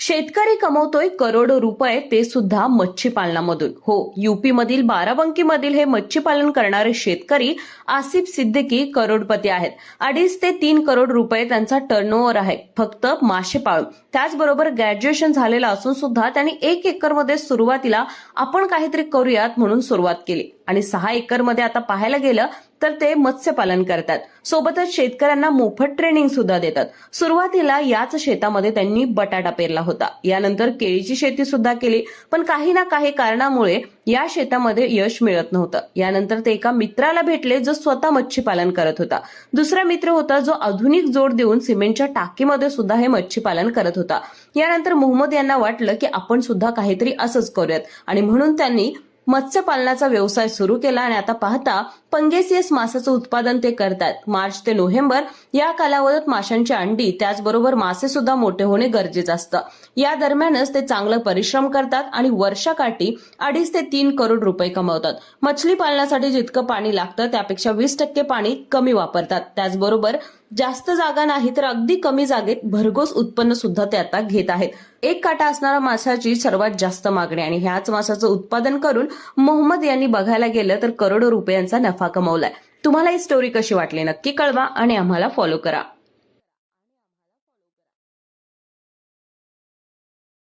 शेतकरी कमवतोय करोडो रुपये ते सुद्धा मच्छीपालनामधून. हो युपीमधील बाराबंकीमधील बाराबंकी मधील हे मच्छीपालन करणारे शेतकरी आसिफ सिद्दीकी करोडपती आहेत. अडीच ते तीन करोड रुपये त्यांचा टर्नओव्हर आहे फक्त मासे पाळून. त्याचबरोबर ग्रॅज्युएशन झालेलं असून सुद्धा त्यांनी एक एकरमध्ये सुरुवातीला आपण काहीतरी करूयात म्हणून सुरुवात केली. आणि सहा एकरमध्ये आता पाहायला गेलं तर ते मत्स्यपालन करतात. सोबतच शेतकऱ्यांना मोफत ट्रेनिंग सुद्धा देतात. सुरुवातीला याच शेतामध्ये त्यांनी बटाटा पेरला होता. यानंतर केळीची शेती सुद्धा केली. पण काही ना काही कारणामुळे या शेतामध्ये यश मिळत नव्हतं. यानंतर ते एका मित्राला भेटले जो स्वतः मच्छी पालन करत होता. दुसरा मित्र होता जो आधुनिक जोड देऊन सिमेंटच्या टाकीमध्ये सुद्धा हे मच्छीपालन करत होता. यानंतर मोहम्मद यांना वाटलं की आपण सुद्धा काहीतरी असंच करूयात. आणि म्हणून त्यांनी मत्स्यपालनाचा व्यवसाय सुरू केला आणि आता पाहता पंगेसियस मासाचं उत्पादन ते करतात मार्च ते नोव्हेंबर या कालावधीत माशांची अंडी त्याचबरोबर मासे सुद्धा मोठे होणे गरजेचं असतं. या दरम्यानच ते चांगलं परिश्रम करतात आणि वर्षाकाठी अडीच ते तीन करोड रुपये कमवतात. मछली पालनासाठी जितकं पाणी लागतं त्यापेक्षा वीस टक्के पाणी कमी वापरतात. त्याचबरोबर जास्त जागा नाही तर अगदी कमी जागेत भरघोस उत्पन्न सुद्धा ते आता घेत आहेत. एक काटा असणारा मासाची सर्वात जास्त मागणी आणि ह्याच मासाचं उत्पादन करून मोहम्मद यांनी बघायला गेलं तर करोडो रुपयांचा नफा कमवलाय. तुम्हाला ही स्टोरी कशी वाटली नक्की कळवा आणि आम्हाला फॉलो करा.